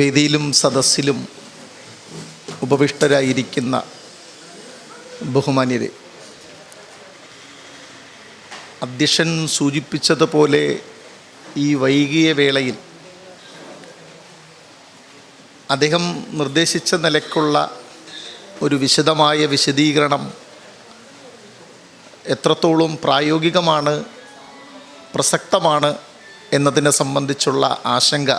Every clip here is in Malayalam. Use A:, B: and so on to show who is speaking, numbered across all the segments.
A: വേദിയിലും സദസ്സിലും ഉപവിഷ്ടരായിരിക്കുന്ന ബഹുമാന്യരെ അധ്യക്ഷൻ സൂചിപ്പിച്ചതുപോലെ ഈ വൈകിയ വേളയിൽ അദ്ദേഹം നിർദ്ദേശിച്ച നിലയ്ക്കുള്ള ഒരു വിശദമായ വിശദീകരണം എത്രത്തോളം പ്രായോഗികമാണ് പ്രസക്തമാണ് എന്നതിനെ സംബന്ധിച്ചുള്ള ആശങ്ക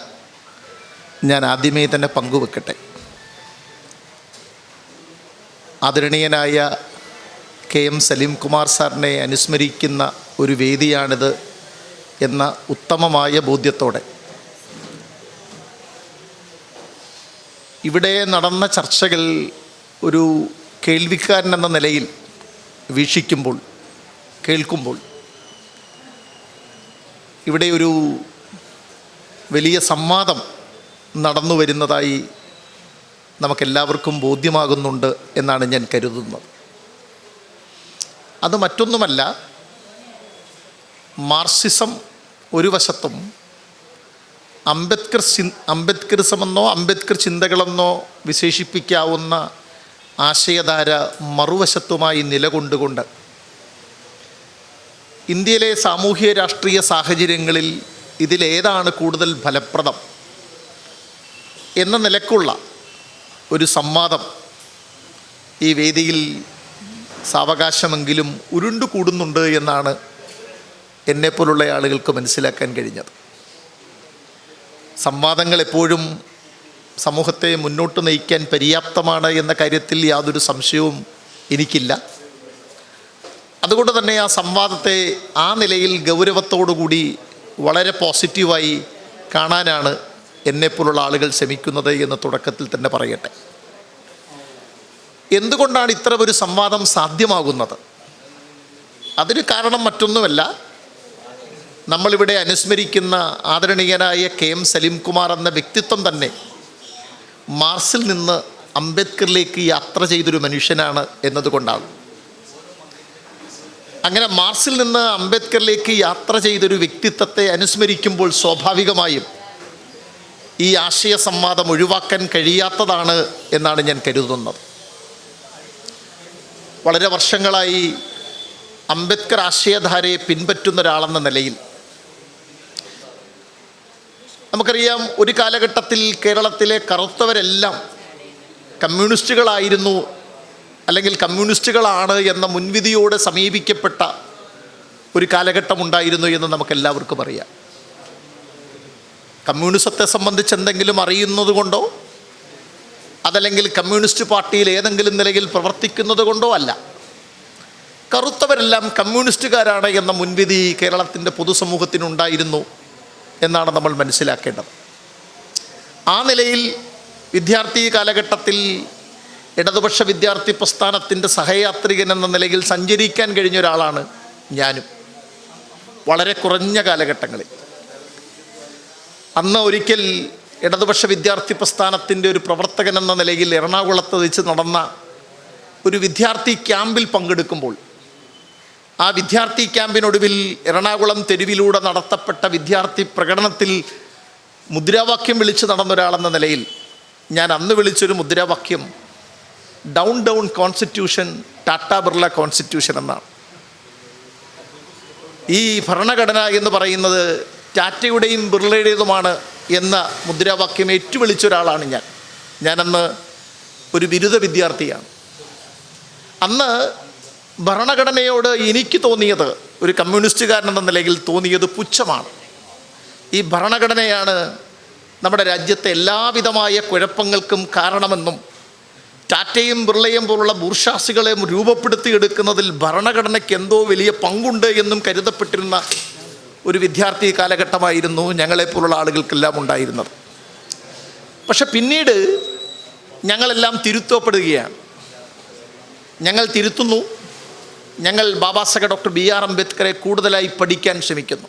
A: ഞാൻ ആദ്യമേ തന്നെ പങ്കുവെക്കട്ടെ ആദരണീയനായ കെ എം സലീം കുമാർ സാറിനെ അനുസ്മരിക്കുന്ന ഒരു വേദിയാണിത് എന്ന ഉത്തമമായ ബോധ്യത്തോടെ. ഇവിടെ നടന്ന ചർച്ചകൾ ഒരു കേൾവിക്കാരൻ എന്ന നിലയിൽ വീക്ഷിക്കുമ്പോൾ കേൾക്കുമ്പോൾ ഇവിടെ ഒരു വലിയ സംവാദം നടന്നു വരുന്നതായി നമുക്കെല്ലാവർക്കും ബോധ്യമാകുന്നുണ്ട് എന്നാണ് ഞാൻ കരുതുന്നത്. അത് മറ്റൊന്നുമല്ല മാർസിസം ഒരു വശത്തും അംബേദ്കർ ചിന് അംബേദ്കറിസമെന്നോ അംബേദ്കർ ചിന്തകളെന്നോ വിശേഷിപ്പിക്കാവുന്ന ആശയധാര മറുവശത്തുമായി നിലകൊണ്ടുകൊണ്ട് ഇന്ത്യയിലെ സാമൂഹ്യ രാഷ്ട്രീയ സാഹചര്യങ്ങളിൽ ഇതിലേതാണ് കൂടുതൽ ഫലപ്രദം. എന്ന നിലക്കുള്ള ഒരു സംവാദം ഈ വേദിയിൽ സാവകാശമെങ്കിലും ഉരുണ്ടു കൂടുന്നുണ്ട് എന്നാണ് എന്നെപ്പോലുള്ള ആളുകൾക്ക് മനസ്സിലാക്കാൻ കഴിഞ്ഞത്. സംവാദങ്ങൾ എപ്പോഴും സമൂഹത്തെ മുന്നോട്ട് നയിക്കാൻ പര്യാപ്തമാണ് എന്ന കാര്യത്തിൽ യാതൊരു സംശയവും എനിക്കില്ല. അതുകൊണ്ട് തന്നെ ആ സംവാദത്തെ ആ നിലയിൽ ഗൗരവത്തോടുകൂടി വളരെ പോസിറ്റീവായി കാണാനാണ് എന്നെപ്പോലുള്ള ആളുകൾ ശ്രമിക്കുന്നത് എന്ന് തുടക്കത്തിൽ തന്നെ പറയട്ടെ. എന്തുകൊണ്ടാണ് ഇത്ര ഒരു സംവാദം സാധ്യമാകുന്നത്? അതിന് കാരണം മറ്റൊന്നുമല്ല. നമ്മളിവിടെ അനുസ്മരിക്കുന്ന ആദരണീയനായ കെ എം സലീംകുമാർ എന്ന വ്യക്തിത്വം തന്നെ മാർസിൽ നിന്ന് അംബേദ്കറിലേക്ക് യാത്ര ചെയ്തൊരു മനുഷ്യനാണ് എന്നതുകൊണ്ടാണ് അങ്ങനെ മാർസിൽ നിന്ന് അംബേദ്കറിലേക്ക് യാത്ര ചെയ്തൊരു വ്യക്തിത്വത്തെ അനുസ്മരിക്കുമ്പോൾ സ്വാഭാവികമായും ഈ ആശയ സംവാദം ഒഴിവാക്കാൻ കഴിയാത്തതാണ് എന്നാണ് ഞാൻ കരുതുന്നത്. വളരെ വർഷങ്ങളായി അംബേദ്കർ ആശയധാരയെ പിൻപറ്റുന്ന ഒരാളെന്ന നിലയിൽ നമുക്കറിയാം ഒരു കാലഘട്ടത്തിൽ കേരളത്തിലെ കറുത്തവരെല്ലാം കമ്മ്യൂണിസ്റ്റുകളായിരുന്നു അല്ലെങ്കിൽ കമ്മ്യൂണിസ്റ്റുകളാണ് എന്ന മുൻവിധിയോടെ സമീപിക്കപ്പെട്ട ഒരു കാലഘട്ടമുണ്ടായിരുന്നു എന്ന് നമുക്കെല്ലാവർക്കും അറിയാം. കമ്മ്യൂണിസത്തെ സംബന്ധിച്ച് എന്തെങ്കിലും അറിയുന്നത് കൊണ്ടോ? അതല്ലെങ്കിൽ കമ്മ്യൂണിസ്റ്റ് പാർട്ടിയിൽ ഏതെങ്കിലും നിലയിൽ പ്രവർത്തിക്കുന്നത് കൊണ്ടോ അല്ല. കറുത്തവരെല്ലാം കമ്മ്യൂണിസ്റ്റുകാരാണ് എന്ന മുൻവിധി കേരളത്തിന്റെ പൊതുസമൂഹത്തിനുണ്ടായിരുന്നു എന്നാണ് നമ്മൾ മനസ്സിലാക്കേണ്ടത്. ആ നിലയിൽ വിദ്യാർത്ഥി കാലഘട്ടത്തിൽ ഇടതുപക്ഷ വിദ്യാർത്ഥി പ്രസ്ഥാനത്തിന്റെ സഹയാത്രികൻ എന്ന നിലയിൽ സഞ്ചരിക്കാൻ കഴിഞ്ഞ ഒരാളാണ് ഞാനും. വളരെ കുറഞ്ഞ കാലഘട്ടങ്ങളിൽ. അന്ന് ഒരിക്കൽ ഇടതുപക്ഷ വിദ്യാർത്ഥി പ്രസ്ഥാനത്തിന്റെ ഒരു പ്രവർത്തകൻ എന്ന നിലയിൽ എറണാകുളത്ത് വെച്ച് നടന്ന ഒരു വിദ്യാർത്ഥി ക്യാമ്പിൽ പങ്കെടുക്കുമ്പോൾ ആ വിദ്യാർത്ഥി ക്യാമ്പിനൊടുവിൽ എറണാകുളം തെരുവിലൂടെ നടത്തപ്പെട്ട വിദ്യാർത്ഥി പ്രകടനത്തിൽ മുദ്രാവാക്യം വിളിച്ചു നടന്ന ഒരാളെന്ന നിലയിൽ ഞാൻ അന്ന് വിളിച്ചൊരു മുദ്രാവാക്യം down down constitution Tata Birla constitution എന്നാണ്. ഈ ഭരണഘടന എന്ന് പറയുന്നത് ടാറ്റയുടെയും ബിർളയുടേതുമാണ് എന്ന മുദ്രാവാക്യം ഏറ്റുവിളിച്ച ഒരാളാണ് ഞാൻ. ഞാനന്ന് ഒരു ബിരുദ വിദ്യാർത്ഥിയാണ്. അന്ന് ഭരണഘടനയോട് എനിക്ക് തോന്നിയത് ഒരു കമ്മ്യൂണിസ്റ്റുകാരൻ എന്ന നിലയിൽ തോന്നിയത് പുച്ഛമാണ്. ഈ ഭരണഘടനയാണ് നമ്മുടെ രാജ്യത്തെ എല്ലാവിധമായ കുഴപ്പങ്ങൾക്കും കാരണമെന്നും ടാറ്റയും ബിർളയും പോലുള്ള ബൂർഷാസികളെ രൂപപ്പെടുത്തിയെടുക്കുന്നതിൽ ഭരണഘടനയ്ക്ക് എന്തോ വലിയ പങ്കുണ്ട് എന്നും കരുതപ്പെട്ടിരുന്ന ഒരു വിദ്യാർത്ഥി കാലഘട്ടമായിരുന്നു ഞങ്ങളെപ്പോലുള്ള ആളുകൾക്കെല്ലാം ഉണ്ടായിരുന്നത്. പക്ഷെ പിന്നീട് ഞങ്ങളെല്ലാം തിരുത്തപ്പെടുകയാണ്. ഞങ്ങൾ തിരുത്തുന്നു. ഞങ്ങൾ ബാബാസഹ ഡോക്ടർ ബി ആർ അംബേദ്കറെ കൂടുതലായി പഠിക്കാൻ ശ്രമിക്കുന്നു.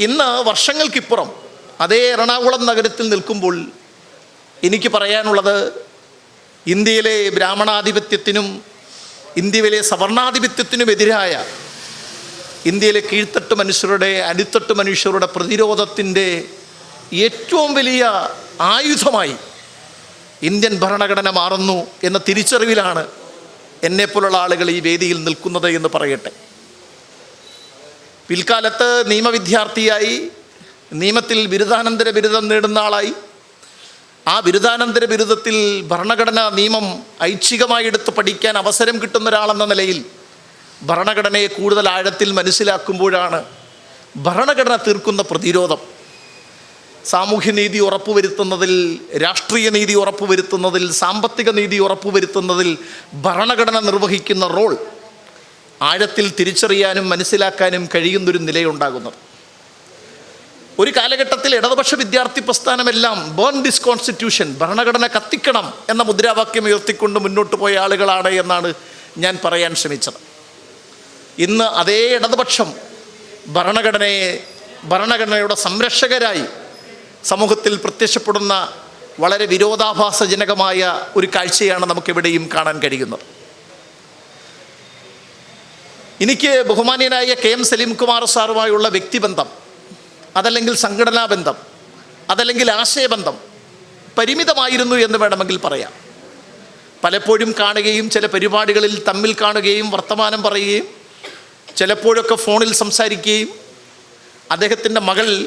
A: ഇന്ന് വർഷങ്ങൾക്കിപ്പുറം അതേ എറണാകുളം നഗരത്തിൽ നിൽക്കുമ്പോൾ എനിക്ക് പറയാനുള്ളത് ഇന്ത്യയിലെ ബ്രാഹ്മണാധിപത്യത്തിനും ഇന്ത്യയിലെ സവർണാധിപത്യത്തിനും എതിരായ ഇന്ത്യയിലെ കീഴ്ത്തട്ട് മനുഷ്യരുടെ അടിത്തട്ട് മനുഷ്യരുടെ പ്രതിരോധത്തിന്റെ ഏറ്റവും വലിയ ആയുധമായി ഇന്ത്യൻ ഭരണഘടന മാറുന്നു എന്ന തിരിച്ചറിവിലാണ് എന്നെപ്പോലുള്ള ആളുകൾ ഈ വേദിയിൽ നിൽക്കുന്നത് എന്ന് പറയട്ടെ. പിൽക്കാലത്ത് നിയമവിദ്യാർത്ഥിയായി നിയമത്തിൽ ബിരുദാനന്തര ബിരുദം നേടുന്ന ആളായി. ആ ബിരുദാനന്തര ബിരുദത്തിൽ ഭരണഘടനാ നിയമം ഐച്ഛികമായി എടുത്ത് പഠിക്കാൻ അവസരം കിട്ടുന്ന ഒരാളെന്ന നിലയിൽ ഭരണഘടനയെ കൂടുതൽ ആഴത്തിൽ മനസ്സിലാക്കുമ്പോഴാണ് ഭരണഘടന തീർക്കുന്ന പ്രതിരോധം. സാമൂഹ്യനീതി ഉറപ്പുവരുത്തുന്നതിൽ രാഷ്ട്രീയ നീതി ഉറപ്പുവരുത്തുന്നതിൽ സാമ്പത്തിക നീതി ഉറപ്പുവരുത്തുന്നതിൽ ഭരണഘടന നിർവഹിക്കുന്ന റോൾ ആഴത്തിൽ തിരിച്ചറിയാനും മനസ്സിലാക്കാനും കഴിയുന്നൊരു നിലയുണ്ടാകുന്നത് ഒരു കാലഘട്ടത്തിൽ ഇടതുപക്ഷ വിദ്യാർത്ഥി പ്രസ്ഥാനമെല്ലാം ബേൺ ദിസ് കോൺസ്റ്റിറ്റ്യൂഷൻ ഭരണഘടന കത്തിക്കണം എന്ന മുദ്രാവാക്യം ഉയർത്തിക്കൊണ്ട് മുന്നോട്ട് പോയ ആളുകളാണ് എന്നാണ് ഞാൻ പറയാൻ ശ്രമിച്ചത്. ഇന്ന് അതേ ഇടതുപക്ഷം ഭരണഘടനയെ ഭരണഘടനയുടെ സംരക്ഷകരായി സമൂഹത്തിൽ പ്രത്യക്ഷപ്പെടുന്ന വളരെ വിരോധാഭാസജനകമായ ഒരു കാഴ്ചയാണ് നമുക്കെവിടെയും കാണാൻ കഴിയുന്നത്. എനിക്ക് ബഹുമാന്യനായ കെ എം സലീം കുമാർ സാറുമായുള്ള വ്യക്തിബന്ധം അതല്ലെങ്കിൽ സംഘടനാ ബന്ധം അതല്ലെങ്കിൽ ആശയബന്ധം പരിമിതമായിരുന്നു എന്ന് വേണമെങ്കിൽ പറയാം. പലപ്പോഴും കാണുകയും ചില പരിപാടികളിൽ തമ്മിൽ കാണുകയും വർത്തമാനം പറയുകയും ചിലപ്പോഴൊക്കെ ഫോണിൽ സംസാരിക്കുകയും അദ്ദേഹത്തിന്റെ മകൾ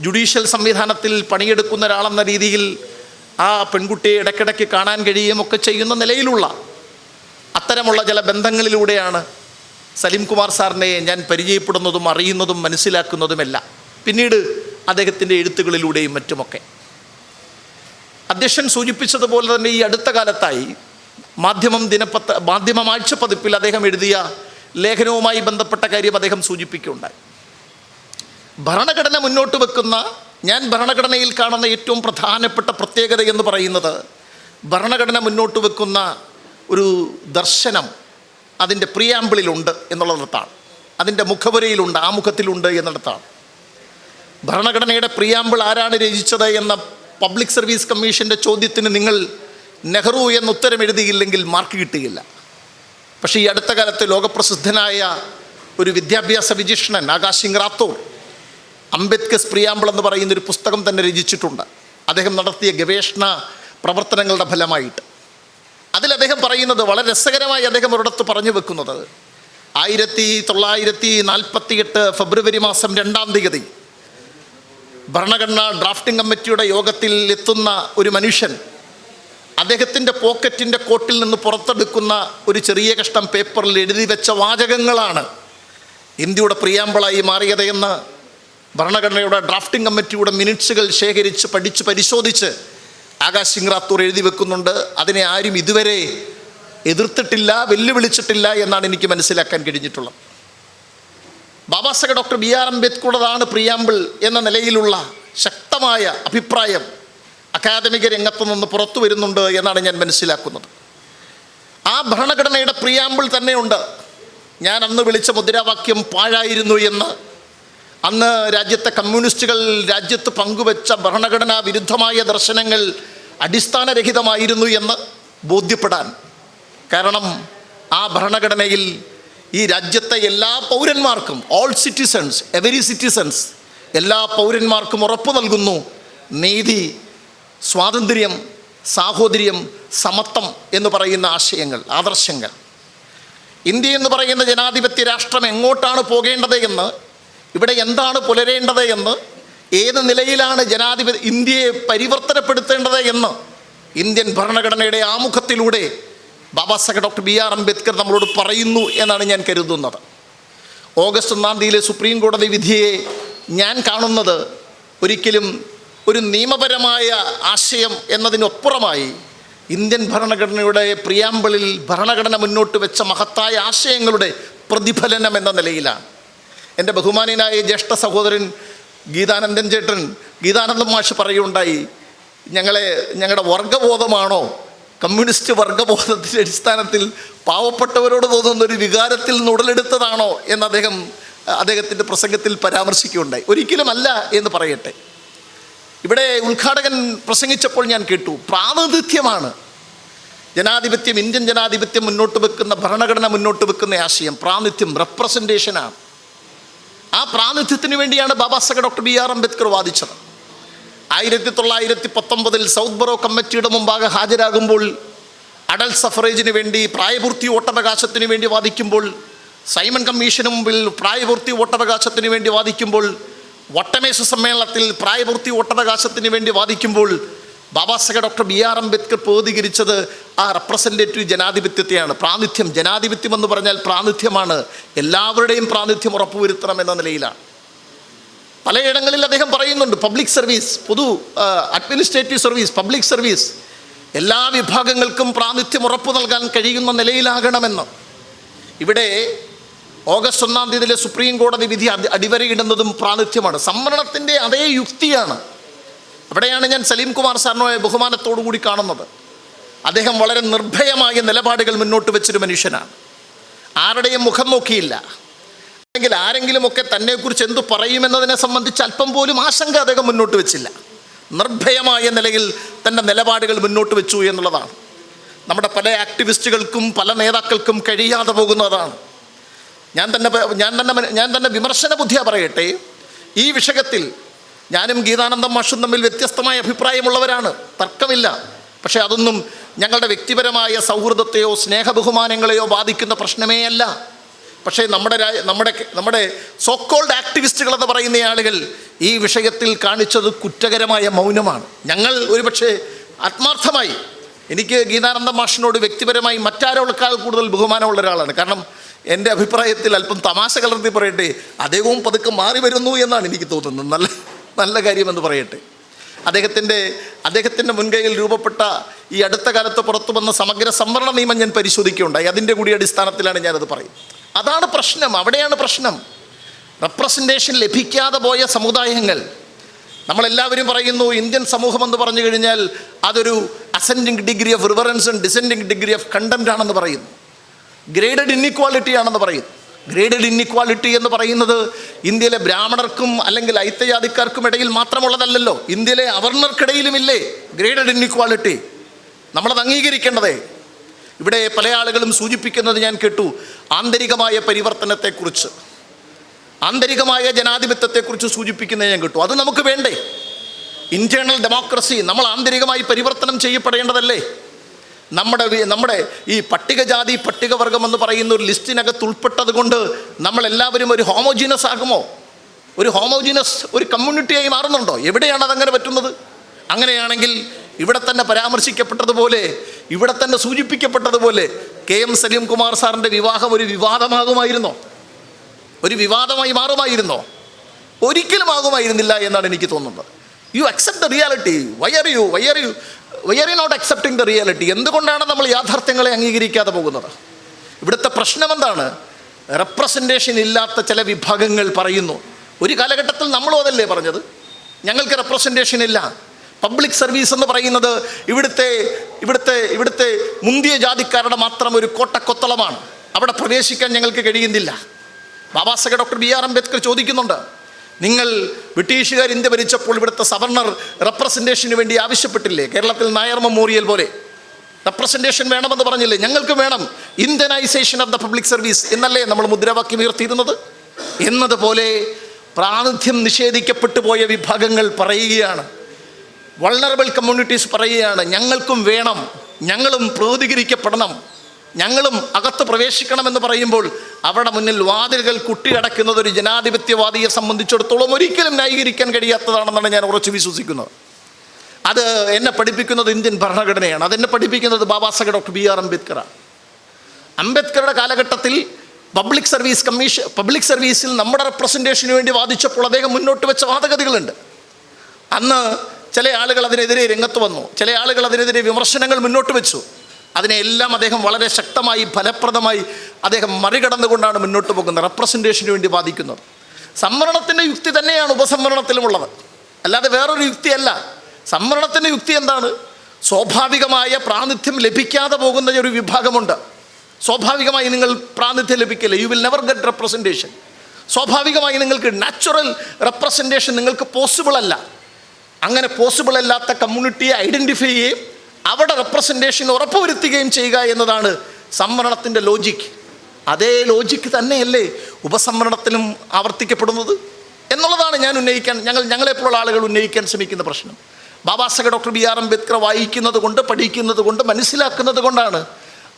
A: ജുഡീഷ്യൽ സംവിധാനത്തിൽ പണിയെടുക്കുന്ന ഒരാളെന്ന രീതിയിൽ ആ പെൺകുട്ടിയെ ഇടയ്ക്കിടയ്ക്ക് കാണാൻ കഴിയുകയും ഒക്കെ ചെയ്യുന്ന നിലയിലുള്ള അത്തരമുള്ള ചില ബന്ധങ്ങളിലൂടെയാണ് സലീം കുമാർ സാറിനെ ഞാൻ പരിചയപ്പെടുന്നതും അറിയുന്നതും മനസ്സിലാക്കുന്നതുമെല്ലാം. പിന്നീട് അദ്ദേഹത്തിന്റെ എഴുത്തുകളിലൂടെയും മറ്റുമൊക്കെ. അധ്യക്ഷൻ സൂചിപ്പിച്ചതുപോലെ തന്നെ ഈ അടുത്ത കാലത്തായി മാധ്യമം ദിനപത്ര മാധ്യമമാഴ്ച ആഴ്ചപ്പതിപ്പിൽ അദ്ദേഹം എഴുതിയ ലേഖനവുമായി ബന്ധപ്പെട്ട കാര്യം അദ്ദേഹം സൂചിപ്പിക്കുകയുണ്ടായി ഭരണഘടന മുന്നോട്ട് വെക്കുന്ന ഞാൻ ഭരണഘടനയിൽ കാണുന്ന ഏറ്റവും പ്രധാനപ്പെട്ട പ്രത്യേകത എന്ന് പറയുന്നത് ഭരണഘടന മുന്നോട്ട് വെക്കുന്ന ഒരു ദർശനം അതിന്റെ പ്രിയാമ്പിളിലുണ്ട് എന്നുള്ളിടത്താണ് അതിന്റെ മുഖപുരയിലുണ്ട് ആമുഖത്തിലുണ്ട് എന്നിടത്താണ് ഭരണഘടനയുടെ പ്രിയാമ്പിൾ ആരാണ് രചിച്ചത് എന്ന പബ്ലിക് സർവീസ് കമ്മീഷന്റെ ചോദ്യത്തിന് നിങ്ങൾ നെഹ്റു എന്ന് ഉത്തരം എഴുതിയില്ലെങ്കിൽ മാർക്ക് കിട്ടുകയില്ല. പക്ഷേ ഈ അടുത്ത കാലത്ത് ലോകപ്രസിദ്ധനായ ഒരു വിദ്യാഭ്യാസ വിജിഷ്ണൻ ആകാശ് സിംഗ് റാത്തോർ അംബേദ്കസ് പ്രിയാമ്പിൾ എന്ന് പറയുന്ന ഒരു പുസ്തകം തന്നെ രചിച്ചിട്ടുണ്ട്. അദ്ദേഹം നടത്തിയ ഗവേഷണ പ്രവർത്തനങ്ങളുടെ ഫലമായിട്ട്. അതിൽ അദ്ദേഹം പറയുന്നത് വളരെ രസകരമായി അദ്ദേഹം ഒരിടത്ത് പറഞ്ഞു വെക്കുന്നത്. ആയിരത്തി തൊള്ളായിരത്തി നാൽപ്പത്തി എട്ട് ഫെബ്രുവരി മാസം രണ്ടാം തീയതി ഭരണഘടനാ ഡ്രാഫ്റ്റിംഗ് കമ്മിറ്റിയുടെ യോഗത്തിൽ എത്തുന്ന ഒരു മനുഷ്യൻ അദ്ദേഹത്തിന്റെ പോക്കറ്റിന്റെ കോട്ടിൽ നിന്ന് പുറത്തെടുക്കുന്ന ഒരു ചെറിയ കഷ്ടം പേപ്പറിൽ എഴുതി വെച്ച വാചകങ്ങളാണ് ഇന്ത്യയുടെ പ്രിയാമ്പളായി മാറിയതെന്ന് ഭരണഘടനയുടെ ഡ്രാഫ്റ്റിംഗ് കമ്മിറ്റിയുടെ മിനിറ്റ്സുകൾ ശേഖരിച്ച് പഠിച്ച് പരിശോധിച്ച് ആകാശ് സിംഗ് റാത്തൂർ എഴുതി വെക്കുന്നുണ്ട്. അതിനെ ആരും ഇതുവരെ എതിർത്തിട്ടില്ല വെല്ലുവിളിച്ചിട്ടില്ല എന്നാണ് എനിക്ക് മനസ്സിലാക്കാൻ കഴിഞ്ഞിട്ടുള്ളത്. Baba Saheb doctor B R അംബേദ്കറുടേതാണ് preamble എന്ന നിലയിലുള്ള ശക്തമായ അഭിപ്രായം അക്കാദമിക രംഗത്ത് നിന്ന് പുറത്തു വരുന്നുണ്ട് എന്നാണ് ഞാൻ മനസ്സിലാക്കുന്നത്. ആ ഭരണഘടനയുടെ പ്രിയാമ്പിൾ തന്നെയുണ്ട്. ഞാൻ അന്ന് വിളിച്ച മുദ്രാവാക്യം പാഴായിരുന്നു എന്ന്. അന്ന് രാജ്യത്തെ കമ്മ്യൂണിസ്റ്റുകൾ രാജ്യത്ത് പങ്കുവച്ച ഭരണഘടനാ വിരുദ്ധമായ ദർശനങ്ങൾ അടിസ്ഥാനരഹിതമായിരുന്നു എന്ന് ബോധ്യപ്പെടാൻ. കാരണം ആ ഭരണഘടനയിൽ ഈ രാജ്യത്തെ എല്ലാ പൗരന്മാർക്കും ഓൾ സിറ്റിസൺസ് എവരി സിറ്റിസൺസ് എല്ലാ പൗരന്മാർക്കും ഉറപ്പു നൽകുന്നു. നീതി സ്വാതന്ത്ര്യം സാഹോദര്യം സമത്വം എന്ന് പറയുന്ന ആശയങ്ങൾ ആദർശങ്ങൾ. ഇന്ത്യ എന്ന് പറയുന്ന ജനാധിപത്യ രാഷ്ട്രം എങ്ങോട്ടാണ് പോകേണ്ടത് എന്ന് ഇവിടെ എന്താണ് പുലരേണ്ടത് എന്ന് ഏത് നിലയിലാണ് ജനാധിപത്യ ഇന്ത്യയെ പരിവർത്തനപ്പെടുത്തേണ്ടത് എന്ന് ഇന്ത്യൻ ഭരണഘടനയുടെ ആമുഖത്തിലൂടെ Baba Saheb doctor B R Ambedkar നമ്മളോട് പറയുന്നു എന്നാണ് ഞാൻ കരുതുന്നത്. ഓഗസ്റ്റ് ഒന്നാം തീയതിയിലെ സുപ്രീം കോടതി വിധിയെ ഞാൻ കാണുന്നത് ഒരിക്കലും ഒരു നിയമപരമായ ആശയം എന്നതിനപ്പുറമായി ഇന്ത്യൻ ഭരണഘടനയുടെ പ്രിയാമ്പിളിൽ ഭരണഘടന മുന്നോട്ട് വെച്ച മഹത്തായ ആശയങ്ങളുടെ പ്രതിഫലനം എന്ന നിലയിലാണ്. എന്റെ ബഹുമാനീയനായ ജ്യേഷ്ഠ സഹോദരൻ ഗീതാനന്ദൻ ചേട്ടൻ ഗീതാനന്ദൻ മാഷ് പറയുകയുണ്ടായി ഞങ്ങളെ ഞങ്ങളുടെ വർഗബോധമാണോ? കമ്മ്യൂണിസ്റ്റ് വർഗബോധത്തിന്റെ അടിസ്ഥാനത്തിൽ പാവപ്പെട്ടവരോട് തോന്നുന്ന ഒരു വികാരത്തിൽ നിന്ന് ഉടലെടുത്തതാണോ? എന്ന് അദ്ദേഹം അദ്ദേഹത്തിന്റെ പ്രസംഗത്തിൽ പരാമർശിക്കുകയുണ്ടായി. ഒരിക്കലുമല്ല എന്ന് പറയട്ടെ. ഇവിടെ ഉദ്ഘാടകൻ പ്രസംഗിച്ചപ്പോൾ ഞാൻ കേട്ടു പ്രാതിനിധ്യമാണ് ജനാധിപത്യം ഇന്ത്യൻ ജനാധിപത്യം മുന്നോട്ട് വെക്കുന്ന ഭരണഘടന മുന്നോട്ട് വെക്കുന്ന ആശയം പ്രാതിനിധ്യം റെപ്രസെന്റേഷനാണ് ആ പ്രാതിനിധ്യത്തിന് വേണ്ടിയാണ് Baba Saheb doctor B R Ambedkar വാദിച്ചത്. ആയിരത്തി തൊള്ളായിരത്തി പത്തൊമ്പതിൽ സൗത്ത് ബറോ കമ്മിറ്റിയുടെ മുമ്പാകെ ഹാജരാകുമ്പോൾ അഡൽ സഫറേജിന് വേണ്ടി പ്രായപൂർത്തി വോട്ടവകാശത്തിന് വേണ്ടി വാദിക്കുമ്പോൾ സൈമൺ കമ്മീഷന് മുമ്പിൽ പ്രായപൂർത്തി വോട്ടവകാശത്തിന് വേണ്ടി വാദിക്കുമ്പോൾ വട്ടമേശ സമ്മേളനത്തിൽ പ്രായപൂർത്തി വോട്ടവകാശത്തിന് വേണ്ടി വാദിക്കുമ്പോൾ Babasaheb doctor B R Ambedkar പ്രതികരിച്ചത് ആ റെപ്രസെന്റേറ്റീവ് ജനാധിപത്യത്തെയാണ്. പ്രാതിഥ്യം ജനാധിപത്യം എന്ന് പറഞ്ഞാൽ പ്രാതിഥ്യമാണ് എല്ലാവരുടെയും പ്രാതിഥ്യം ഉറപ്പുവരുത്തണം എന്ന നിലയിലാണ്. പലയിടങ്ങളിൽ അദ്ദേഹം പറയുന്നുണ്ട് പബ്ലിക് സർവീസ് പൊതു അഡ്മിനിസ്ട്രേറ്റീവ് സർവീസ് പബ്ലിക് സർവീസ് എല്ലാ വിഭാഗങ്ങൾക്കും പ്രാതിഥ്യം ഉറപ്പു നൽകാൻ കഴിയുന്ന നിലയിലാകണമെന്ന്. ഇവിടെ ഓഗസ്റ്റ് ഒന്നാം തീയതിയിലെ സുപ്രീം കോടതി വിധി അടി- അടിവരയിടുന്നതും പ്രാതിഥ്യമാണ് സംവരണത്തിന്റെ അതേ യുക്തിയാണ്. അവിടെയാണ് ഞാൻ സലീം കുമാർ സാറിനെ ബഹുമാനത്തോടു കൂടി കാണുന്നത്. അദ്ദേഹം വളരെ നിർഭയമായ നിലപാടുകൾ മുന്നോട്ട് വെച്ചൊരു മനുഷ്യനാണ്. ആരുടെയും മുഖം നോക്കിയില്ല. അല്ലെങ്കിൽ ആരെങ്കിലുമൊക്കെ തന്നെക്കുറിച്ച് എന്തു പറയുമെന്നതിനെ സംബന്ധിച്ച് അല്പം പോലും ആശങ്ക അദ്ദേഹം മുന്നോട്ട് വെച്ചില്ല. നിർഭയമായ നിലയിൽ തന്റെ നിലപാടുകൾ മുന്നോട്ട് വെച്ചു എന്നുള്ളതാണ്. നമ്മുടെ പല ആക്ടിവിസ്റ്റുകൾക്കും പല നേതാക്കൾക്കും കഴിയാതെ പോകുന്നതാണ്. ഞാൻ തന്നെ ഞാൻ തന്നെ ഞാൻ തന്നെ വിമർശന ബുദ്ധിയ പറയട്ടെ. ഈ വിഷയത്തിൽ ഞാനും ഗീതാനന്ദം മാഷും തമ്മിൽ വ്യത്യസ്തമായ അഭിപ്രായമുള്ളവരാണ്. തർക്കമില്ല. പക്ഷേ അതൊന്നും ഞങ്ങളുടെ വ്യക്തിപരമായ സൗഹൃദത്തെയോ സ്നേഹബഹുമാനങ്ങളെയോ ബാധിക്കുന്ന പ്രശ്നമേ അല്ല. പക്ഷേ നമ്മുടെ നമ്മുടെ നമ്മുടെ സോക്കോൾഡ് ആക്ടിവിസ്റ്റുകൾ എന്ന് പറയുന്ന ആളുകൾ ഈ വിഷയത്തിൽ കാണിച്ചത് കുറ്റകരമായ മൗനമാണ്. ഞങ്ങൾ ഒരുപക്ഷെ ആത്മാർത്ഥമായി എനിക്ക് ഗീതാനന്ദ മാഷിനോട് വ്യക്തിപരമായി മറ്റാരോൾക്കാൾ കൂടുതൽ ബഹുമാനമുള്ള ഒരാളാണ്. കാരണം എന്റെ അഭിപ്രായത്തിൽ അല്പം തമാശ കലർത്തി പറയട്ടെ അദ്ദേഹവും പതുക്കെ മാറി വരുന്നു എന്നാണ് എനിക്ക് തോന്നുന്നത്. നല്ല നല്ല കാര്യമെന്ന് പറയട്ടെ. അദ്ദേഹത്തിന്റെ അദ്ദേഹത്തിന്റെ മുൻകൈയിൽ രൂപപ്പെട്ട ഈ അടുത്ത കാലത്ത് പുറത്തു വന്ന സമഗ്ര സംവരണ നിയമം ഞാൻ പരിശോധിക്കുകയുണ്ടായി. അതിന്റെ കൂടി അടിസ്ഥാനത്തിലാണ് ഞാനത് പറയും അതാണ് പ്രശ്നം അവിടെയാണ് പ്രശ്നം. റെപ്രസെന്റേഷൻ ലഭിക്കാതെ പോയ സമുദായങ്ങൾ നമ്മളെല്ലാവരും പറയുന്നു ഇന്ത്യൻ സമൂഹം എന്ന് പറഞ്ഞു കഴിഞ്ഞാൽ അതൊരു ascending degree of reverence descending degree of contempt ആണെന്ന് പറയുന്നു. ഗ്രേഡഡ് ഇന്നിക്വാളിറ്റി ആണെന്ന് പറയുന്നു. ഗ്രേഡഡ് ഇന്നിക്വാളിറ്റി എന്ന് പറയുന്നത് ഇന്ത്യയിലെ ബ്രാഹ്മണർക്കും അല്ലെങ്കിൽ ഐത്തജാതിക്കാർക്കും ഇടയിൽ മാത്രമുള്ളതല്ലല്ലോ. ഇന്ത്യയിലെ അവർണർക്കിടയിലുമില്ലേ ഗ്രേഡഡ് ഇന്നിക്വാളിറ്റി നമ്മളത് അംഗീകരിക്കേണ്ടതേ? ഇവിടെ പല ആളുകളും സൂചിപ്പിക്കുന്നത് ഞാൻ കേട്ടു ആന്തരികമായ പരിവർത്തനത്തെക്കുറിച്ച്. ആന്തരികമായ ജനാധിപത്യത്തെക്കുറിച്ച് സൂചിപ്പിക്കുന്നത് ഞാൻ കിട്ടും. അത് നമുക്ക് വേണ്ടേ? ഇന്റേണൽ ഡെമോക്രസി നമ്മൾ ആന്തരികമായി പരിവർത്തനം ചെയ്യപ്പെടേണ്ടതല്ലേ? നമ്മുടെ നമ്മുടെ ഈ പട്ടികജാതി പട്ടികവർഗം എന്ന് പറയുന്ന ഒരു ലിസ്റ്റിനകത്ത് ഉൾപ്പെട്ടത് കൊണ്ട് നമ്മളെല്ലാവരും ഒരു ഹോമോജീനസ് ആകുമോ? ഒരു ഹോമോജീനസ് ഒരു കമ്മ്യൂണിറ്റിയായി മാറുന്നുണ്ടോ? എവിടെയാണ് അതങ്ങനെ പറ്റുന്നത്? അങ്ങനെയാണെങ്കിൽ ഇവിടെ തന്നെ പരാമർശിക്കപ്പെട്ടതുപോലെ ഇവിടെ തന്നെ സൂചിപ്പിക്കപ്പെട്ടതുപോലെ കെ എം സലീം കുമാർ സാറിന്റെ വിവാഹം ഒരു വിവാദമാകുമായിരുന്നോ? ഒരു വിവാദമായി മാറുമായിരുന്നോ? ഒരിക്കലും ആകുമായിരുന്നില്ല എന്നാണ് എനിക്ക് തോന്നുന്നത്. You accept the reality why are you why are you why are you not accepting the reality എന്തുകൊണ്ടാണ് നമ്മൾ യാഥാർത്ഥ്യങ്ങളെ അംഗീകരിക്കാതെ പോകുന്നത്? ഇവിടുത്തെ പ്രശ്നം എന്താണ്? റെപ്രസെന്റേഷൻ ഇല്ലാത്ത ചില വിഭാഗങ്ങൾ പറയുന്നു. ഒരു കാലഘട്ടത്തിൽ നമ്മളും അതല്ലേ പറഞ്ഞത്? ഞങ്ങൾക്ക് റെപ്രസെന്റേഷൻ ഇല്ല. പബ്ലിക് സർവീസ് എന്ന് പറയുന്നത് ഇവിടുത്തെ ഇവിടുത്തെ ഇവിടുത്തെ മുന്തിയ ജാതിക്കാരുടെ മാത്രം ഒരു കോട്ടക്കൊത്തളമാണ്. അവിടെ പ്രവേശിക്കാൻ ഞങ്ങൾക്ക് കഴിയുന്നില്ല. Babasaheb doctor B R Ambedkar ചോദിക്കുന്നുണ്ട് നിങ്ങൾ ബ്രിട്ടീഷുകാർ ഇന്ത്യ ഭരിച്ചപ്പോൾ ഇവിടുത്തെ സവർണർ റെപ്രസെന്റേഷന് വേണ്ടി ആവശ്യപ്പെട്ടില്ലേ? കേരളത്തിൽ നായർ മെമ്മോറിയൽ പോലെ. റെപ്രസെന്റേഷൻ വേണമെന്ന് പറഞ്ഞില്ലേ? ഞങ്ങൾക്ക് വേണം Indianisation of the public service എന്നല്ലേ നമ്മൾ മുദ്രാവാക്യം ഉയർത്തിയിരുന്നത്? എന്നതുപോലെ പ്രാതിഥ്യം നിഷേധിക്കപ്പെട്ടു പോയ വിഭാഗങ്ങൾ പറയുകയാണ്. വൾണറബിൾ കമ്മ്യൂണിറ്റീസ് പറയുകയാണ് ഞങ്ങൾക്കും വേണം ഞങ്ങളും പ്രതികരിക്കപ്പെടണം ഞങ്ങളും അകത്ത് പ്രവേശിക്കണമെന്ന് പറയുമ്പോൾ അവിടെ മുന്നിൽ വാതിലുകൾ കുട്ടിയടക്കുന്നത് ഒരു ജനാധിപത്യവാദിയെ സംബന്ധിച്ചിടത്തോളം ഒരിക്കലും ന്യായീകരിക്കാൻ കഴിയാത്തതാണെന്നാണ് ഞാൻ ഉറച്ചു വിശ്വസിക്കുന്നത്. അത് എന്നെ പഠിപ്പിക്കുന്നത് ഇന്ത്യൻ ഭരണഘടനയാണ്. അതെന്നെ പഠിപ്പിക്കുന്നത് Baba Saheb doctor B R അംബേദ്കറാണ്. അംബേദ്കറുടെ കാലഘട്ടത്തിൽ പബ്ലിക് സർവീസ് കമ്മീഷൻ പബ്ലിക് സർവീസിൽ നമ്മുടെ റെപ്രസെന്റേഷന് വേണ്ടി വാദിച്ചപ്പോൾ അദ്ദേഹം മുന്നോട്ട് വെച്ച വാദഗതികളുണ്ട്. അന്ന് ചില ആളുകൾ അതിനെതിരെ രംഗത്ത് വന്നു. ചില ആളുകൾ അതിനെതിരെ വിമർശനങ്ങൾ മുന്നോട്ട് വെച്ചു. അതിനെല്ലാം അദ്ദേഹം വളരെ ശക്തമായി ഫലപ്രദമായി അദ്ദേഹം മറികടന്നുകൊണ്ടാണ് മുന്നോട്ട് പോകുന്നത് റെപ്രസെന്റേഷന് വേണ്ടി വാദിക്കുന്നത്. സംവരണത്തിന്റെ യുക്തി തന്നെയാണ് ഉപസംവരണത്തിലുമുള്ളത് അല്ലാതെ വേറൊരു യുക്തിയല്ല. സംവരണത്തിന്റെ യുക്തി എന്താണ്? സ്വാഭാവികമായ പ്രാതിഥ്യം ലഭിക്കാതെ പോകുന്ന ഒരു വിഭാഗമുണ്ട്. സ്വാഭാവികമായി നിങ്ങൾ പ്രാതിഥ്യം ലഭിക്കില്ല. You will never get representation സ്വാഭാവികമായി നിങ്ങൾക്ക് നാച്ചുറൽ റെപ്രസെന്റേഷൻ നിങ്ങൾക്ക് പോസിബിൾ അല്ല. അങ്ങനെ പോസിബിൾ അല്ലാത്ത കമ്മ്യൂണിറ്റിയെ ഐഡന്റിഫൈ ചെയ്യുകയും അവിടെ റെപ്രസെന്റേഷൻ ഉറപ്പുവരുത്തുകയും ചെയ്യുക എന്നതാണ് സംവരണത്തിന്റെ ലോജിക്ക് അതേ ലോജിക്ക് തന്നെയല്ലേ ഉപസംവരണത്തിലും ആവർത്തിക്കപ്പെടുന്നത്? എന്നുള്ളതാണ് ഞാൻ ഉന്നയിക്കാൻ ഞങ്ങൾ ഞങ്ങളെപ്പോലുള്ള ആളുകൾ ഉന്നയിക്കാൻ ശ്രമിക്കുന്ന പ്രശ്നം. Baba Saha doctor B R Ambedkar വായിക്കുന്നത് കൊണ്ട് പഠിക്കുന്നത് കൊണ്ട് മനസ്സിലാക്കുന്നത് കൊണ്ടാണ്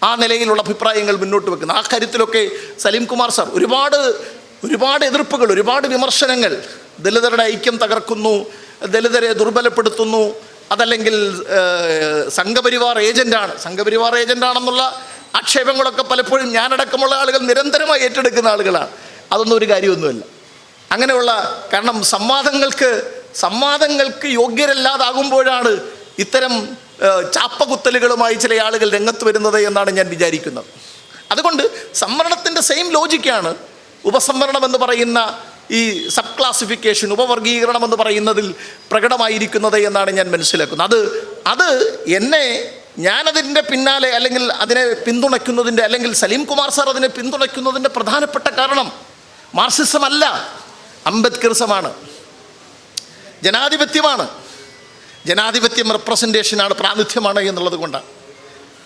A: ആ നിലയിലുള്ള അഭിപ്രായങ്ങൾ മുന്നോട്ട് വെക്കുന്നത്. ആ കാര്യത്തിലൊക്കെ സലീം കുമാർ സാർ ഒരുപാട് ഒരുപാട് എതിർപ്പുകൾ ഒരുപാട് വിമർശനങ്ങൾ ദലിതരുടെ ഐക്യം തകർക്കുന്നു ദലിതരെ ദുർബലപ്പെടുത്തുന്നു അതല്ലെങ്കിൽ സംഘപരിവാർ ഏജന്റാണ് സംഘപരിവാർ ഏജന്റാണെന്നുള്ള ആക്ഷേപങ്ങളൊക്കെ പലപ്പോഴും ഞാനടക്കമുള്ള ആളുകൾ നിരന്തരമായി ഏറ്റെടുക്കുന്ന ആളുകളാണ്. അതൊന്നും ഒരു കാര്യമൊന്നുമല്ല. അങ്ങനെയുള്ള കാരണം സംവാദങ്ങൾക്ക് സംവാദങ്ങൾക്ക് യോഗ്യരല്ലാതാകുമ്പോഴാണ് ഇത്തരം ചാപ്പകുത്തലുകളുമായി ചില ആളുകൾ രംഗത്ത് വരുന്നത് എന്നാണ് ഞാൻ വിചാരിക്കുന്നത്. അതുകൊണ്ട് സംവരണത്തിന്റെ സെയിം ലോജിക്കാണ് ഉപസംവരണം എന്ന് പറയുന്ന ഈ സബ് ക്ലാസിഫിക്കേഷൻ ഉപവർഗീകരണം എന്ന് പറയുന്നതിൽ പ്രകടമായിരിക്കുന്നത് എന്നാണ് ഞാൻ മനസ്സിലാക്കുന്നത്. അത് അത് എന്നെ ഞാനതിന്റെ പിന്നാലെ അല്ലെങ്കിൽ അതിനെ പിന്തുണയ്ക്കുന്നതിന്റെ അല്ലെങ്കിൽ സലീം കുമാർ സാർ അതിനെ പിന്തുണയ്ക്കുന്നതിന്റെ പ്രധാനപ്പെട്ട കാരണം മാർസിസം അല്ല അംബേദ്കറിസമാണ് ജനാധിപത്യമാണ്. ജനാധിപത്യം റെപ്രസെന്റേഷനാണ് പ്രാതിനിധ്യമാണ് എന്നുള്ളത് കൊണ്ടാണ്.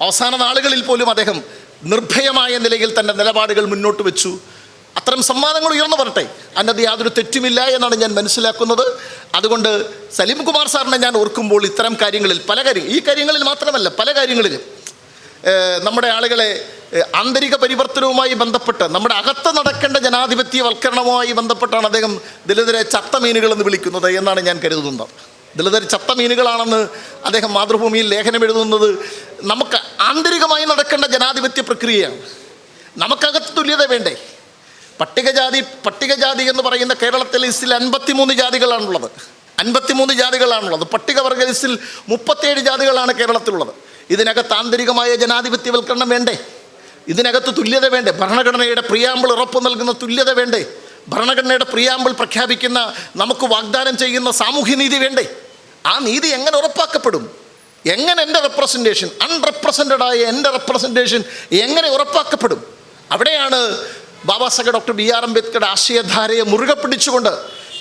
A: അവസാന നാളുകളിൽ പോലും അദ്ദേഹം നിർഭയമായ നിലയിൽ തന്റെ നിലപാടുകൾ മുന്നോട്ട് വെച്ചു. അത്തരം സംവാദങ്ങൾ ഉയർന്നു വരട്ടെ. അതിനകത്ത് യാതൊരു തെറ്റുമില്ല എന്നാണ് ഞാൻ മനസ്സിലാക്കുന്നത്. അതുകൊണ്ട് സലീം കുമാർ സാറിനെ ഞാൻ ഓർക്കുമ്പോൾ ഇത്തരം കാര്യങ്ങളിൽ പല കാര്യം ഈ കാര്യങ്ങളിൽ മാത്രമല്ല പല കാര്യങ്ങളിലും നമ്മുടെ ആളുകളെ ആന്തരിക പരിവർത്തനവുമായി ബന്ധപ്പെട്ട് നമ്മുടെ അകത്ത് നടക്കേണ്ട ജനാധിപത്യവൽക്കരണവുമായി ബന്ധപ്പെട്ടാണ് അദ്ദേഹം ദലിതരെ ചത്ത മീനുകൾ എന്ന് വിളിക്കുന്നത് എന്നാണ് ഞാൻ കരുതുന്നത്. ദളിതർ ചത്ത മീനുകളാണെന്ന് അദ്ദേഹം മാതൃഭൂമിയിൽ ലേഖനം എഴുതുന്നത് നമുക്ക് ആന്തരികമായി നടക്കേണ്ട ജനാധിപത്യ പ്രക്രിയയാണ്. നമുക്കകത്ത് തുല്യത വേണ്ടേ? പട്ടികജാതി പട്ടികജാതി എന്ന് പറയുന്ന കേരളത്തിലെ ലിസ്റ്റിൽ അൻപത്തിമൂന്ന് ജാതികളാണുള്ളത്. അൻപത്തിമൂന്ന് ജാതികളാണുള്ളത്. പട്ടികവർഗ ലിസ്റ്റിൽ മുപ്പത്തേഴ് ജാതികളാണ് കേരളത്തിലുള്ളത്. ഇതിനകത്ത് ആന്തരികമായ ജനാധിപത്യവൽക്കരണം വേണ്ടേ? ഇതിനകത്ത് തുല്യത വേണ്ടേ? ഭരണഘടനയുടെ പ്രിയാമ്പിൾ ഉറപ്പ് നൽകുന്ന തുല്യത വേണ്ടേ? ഭരണഘടനയുടെ പ്രിയാമ്പിൾ പ്രഖ്യാപിക്കുന്ന നമുക്ക് വാഗ്ദാനം ചെയ്യുന്ന സാമൂഹ്യനീതി വേണ്ടേ? ആ നീതി എങ്ങനെ ഉറപ്പാക്കപ്പെടും? എങ്ങനെ എന്റെ റെപ്രസെന്റേഷൻ അൺറെപ്രസെന്റഡായ എന്റെ റെപ്രസെന്റേഷൻ എങ്ങനെ ഉറപ്പാക്കപ്പെടും? അവിടെയാണ് Baba Saheb doctor B R അംബേദ്കറുടെ ആശയധാരയെ മുറുകെ പിടിച്ചുകൊണ്ട്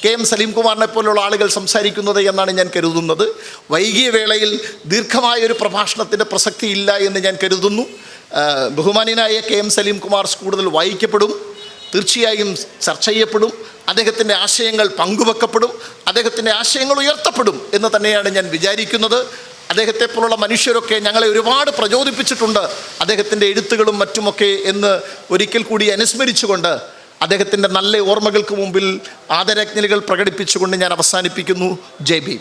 A: കെ എം സലീംകുമാറിനെ പോലുള്ള ആളുകൾ സംസാരിക്കുന്നത് എന്നാണ് ഞാൻ കരുതുന്നത്. വൈകിയ വേളയിൽ ദീർഘമായൊരു പ്രഭാഷണത്തിന്റെ പ്രസക്തി ഇല്ല എന്ന് ഞാൻ കരുതുന്നു. ആ, കെ എം സലീംകുമാർ കൂടുതൽ വായിക്കപ്പെടും തീർച്ചയായും ചർച്ച ചെയ്യപ്പെടും അദ്ദേഹത്തിന്റെ ആശയങ്ങൾ പങ്കുവെക്കപ്പെടും അദ്ദേഹത്തിന്റെ ആശയങ്ങൾ ഉയർത്തപ്പെടും എന്ന് തന്നെയാണ് ഞാൻ വിചാരിക്കുന്നത്. അദ്ദേഹത്തെ പോലുള്ള മനുഷ്യരൊക്കെ ഞങ്ങളെ ഒരുപാട് പ്രചോദിപ്പിച്ചിട്ടുണ്ട് അദ്ദേഹത്തിന്റെ എഴുത്തുകളും മറ്റുമൊക്കെ എന്ന് ഒരിക്കൽ കൂടി അനുസ്മരിച്ചുകൊണ്ട് അദ്ദേഹത്തിന്റെ നല്ല ഓർമ്മകൾക്ക് മുമ്പിൽ ആദരാജ്ഞലികൾ പ്രകടിപ്പിച്ചുകൊണ്ട് ഞാൻ അവസാനിപ്പിക്കുന്നു. ജയ് ഭീം.